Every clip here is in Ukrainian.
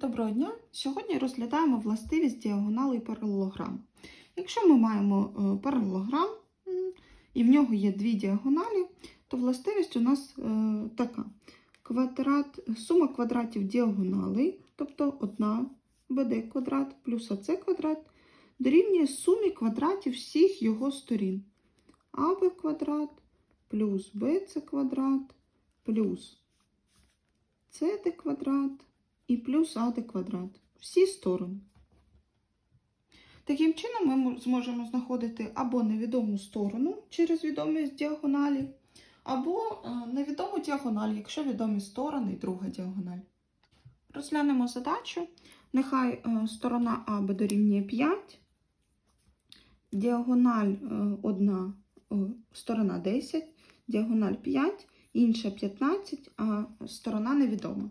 Доброго дня! Сьогодні розглядаємо властивість діагоналей паралелограм. Якщо ми маємо е, паралелограм і в нього є дві діагоналі, то властивість у нас е, така: квадрат, сума квадратів діагоналей, тобто 1 БД квадрат плюс АЦ квадрат, дорівнює сумі квадратів всіх його сторін. АБ квадрат плюс БЦ квадрат плюс СД квадрат і плюс АД квадрат. Всі сторони. Таким чином ми зможемо знаходити або невідому сторону через відомість діагоналі, або е, невідому діагональ, якщо відомі сторони і друга діагональ. Розглянемо задачу. Нехай е, сторона АБ дорівнює 5, діагональ 1, сторона 10, діагональ 5, інша 15, а сторона невідома.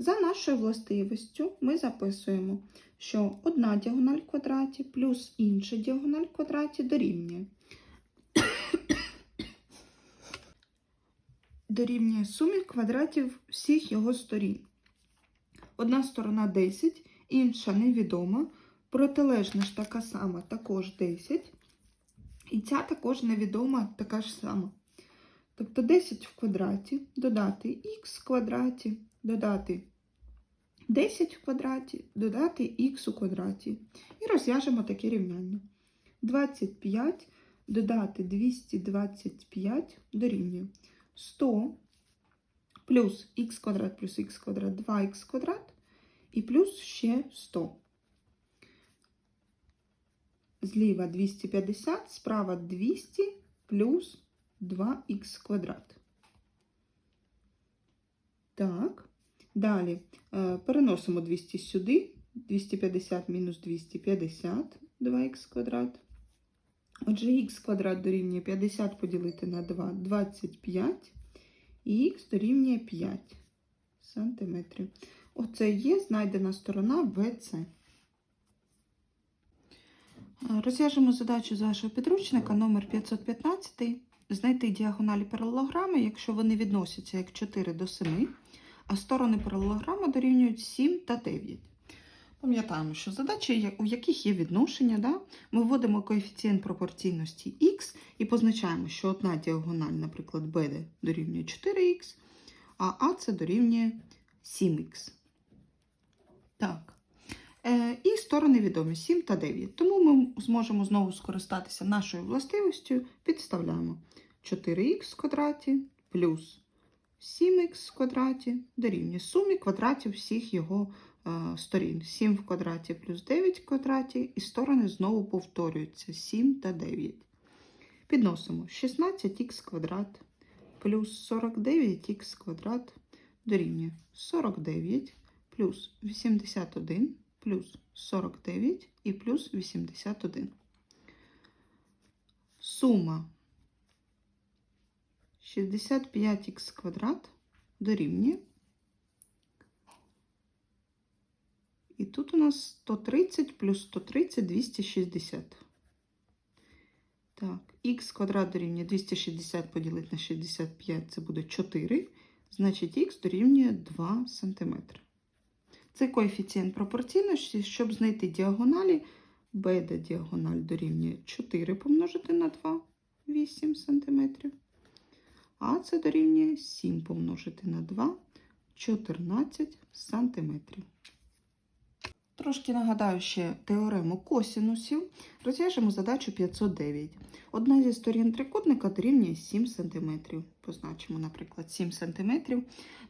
За нашою властивістю ми записуємо, що одна діагональ в квадраті плюс інша діагональ в квадраті дорівнює. Дорівнює сумі квадратів всіх його сторін. Одна сторона 10, інша невідома, протилежна ж така сама, також 10. І ця також невідома така ж сама. Тобто 10 в квадраті додати х в квадраті, додати 10 в квадраті, додати х у квадраті. І розв'яжемо таке рівняння. 25 додати 225 дорівнює 100 плюс х квадрат плюс х квадрат 2х квадрат і плюс ще 100. Зліва 250, справа 200 плюс 2х квадрат. Так, далі е, переносимо 200 сюди, 250 мінус 250, 2х квадрат. Отже, х квадрат дорівнює 50 поділити на 2, 25, і х дорівнює 5 сантиметрів. Оце є знайдена сторона BC. Розв'яжемо задачу з вашого підручника номер 515. Знайти діагоналі паралелограми, якщо вони відносяться як 4 до 7, а сторони паралелограми дорівнюють 7 та 9. Пам'ятаємо, що задачі, у яких є відношення, да? ми вводимо коефіцієнт пропорційності х і позначаємо, що одна діагональ, наприклад, BD дорівнює 4х, а AC дорівнює 7х. Так. Е, І сторони відомі 7 та 9. Тому ми зможемо знову скористатися нашою властивістю, підставляємо 4х в квадраті плюс 7х в квадраті дорівнює сумі квадратів всіх його е, сторін. 7 в квадраті плюс 9 в квадраті, і сторони знову повторюються 7 та 9. Підносимо 16х квадрат плюс 49х квадрат дорівнює 49 плюс 81 плюс 49 і плюс 81. Сума 65х квадрат дорівнює. І тут у нас 130 плюс 130 260. Так, х квадрат дорівнює 260 поділити на 65, це буде 4. Значить, х дорівнює 2 см. Це коефіцієнт пропорційності, щоб знайти діагоналі. BD діагональ дорівнює 4 помножити на 2, 8 см. А це дорівнює 7 помножити на 2, 14 см. Трошки нагадаю ще теорему косінусів. Розв'яжемо задачу 509. Одна зі сторін трикутника дорівнює 7 см. Позначимо, наприклад, 7 см.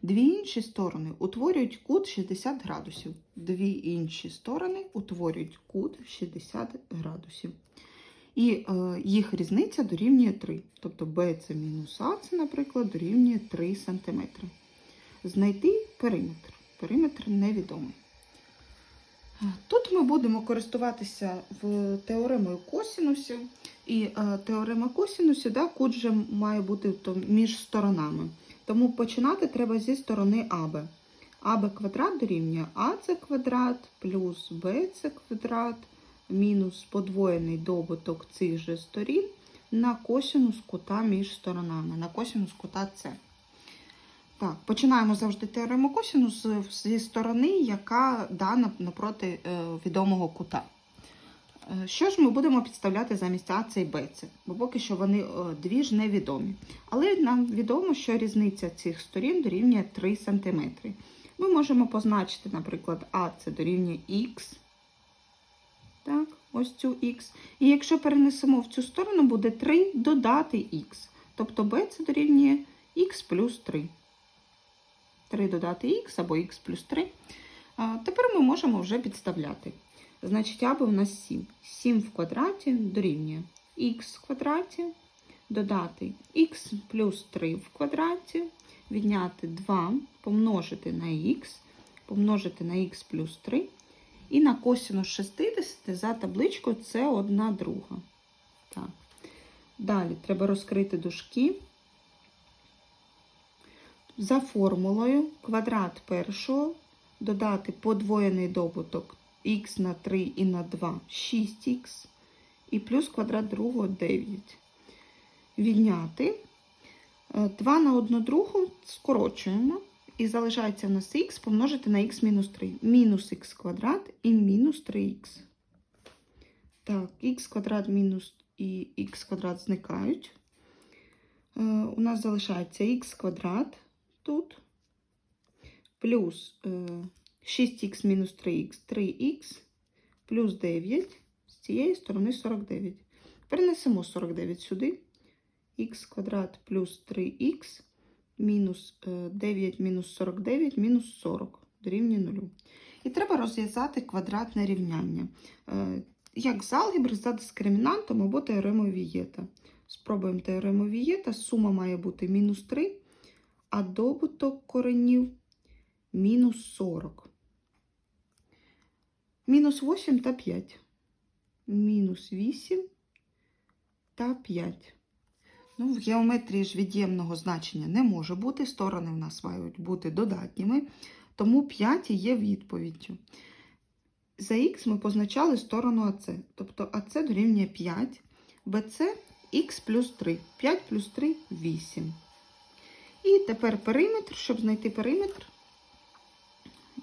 Дві інші сторони утворюють кут 60 градусів. Дві інші сторони утворюють кут 60 градусів. І е, їх різниця дорівнює 3. Тобто BC мінус AC, наприклад, дорівнює 3 см. Знайти периметр. Периметр невідомий. Тут ми будемо користуватися в теоремою косінусів. І е, теорема косінусів, да, кут же має бути між сторонами. Тому починати треба зі сторони АБ. АБ квадрат дорівнює АЦ квадрат плюс БЦ квадрат мінус подвоєний добуток цих же сторін на косінус кута між сторонами, на косінус кута С. Так, починаємо завжди теорему косінусу зі сторони, яка дана напроти е, відомого кута. Е, Що ж ми будемо підставляти замість А, С і Б? Це? Бо поки що вони е, дві ж невідомі. Але нам відомо, що різниця цих сторін дорівнює 3 см. Ми можемо позначити, наприклад, А це дорівнює Х. Так, ось цю х. І якщо перенесемо в цю сторону, буде 3 додати х. Тобто b це дорівнює х плюс 3. 3 додати х або х плюс 3. А, тепер ми можемо вже підставляти. Значить, або в нас 7. 7 в квадраті дорівнює х в квадраті, додати х плюс 3 в квадраті, відняти 2, помножити на х, помножити на х плюс 3. І на косінус 6 винести за табличкою це одна друга. Так. Далі треба розкрити дужки. За формулою квадрат першого додати подвоєний добуток х на 3 і на 2 6х, і плюс квадрат другого 9. Відняти е, 2 на 1 другу скорочуємо. І залишається у нас х помножити на х мінус 3. Мінус х квадрат і мінус 3х. Так, х квадрат мінус і х квадрат зникають. Е, у нас залишається х квадрат тут. Плюс е, 6х мінус 3х 3х, плюс 9 з цієї сторони 49. Перенесемо 49 сюди. х квадрат плюс 3х мінус е, 9 мінус 49 мінус 40 дорівнює 0. І треба розв'язати квадратне рівняння. Як з алгебри за дискримінантом або теоремою Вієта. Спробуємо теорему Вієта. Сума має бути мінус 3, а добуток коренів мінус 40. Мінус 8 та 5. Мінус 8 та 5. Ну, в геометрії ж від'ємного значення не може бути. Сторони в нас мають бути додатніми, тому 5 є відповіддю. За х ми позначали сторону АЦ. Тобто АЦ дорівнює 5, БЦ х плюс 3. 5 плюс 3 8. І тепер периметр, щоб знайти периметр.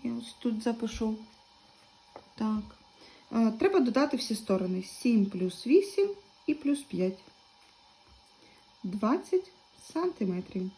Я ось тут запишу. Так. Е, Треба додати всі сторони. 7 плюс 8 і плюс 5. 20 сантиметрів.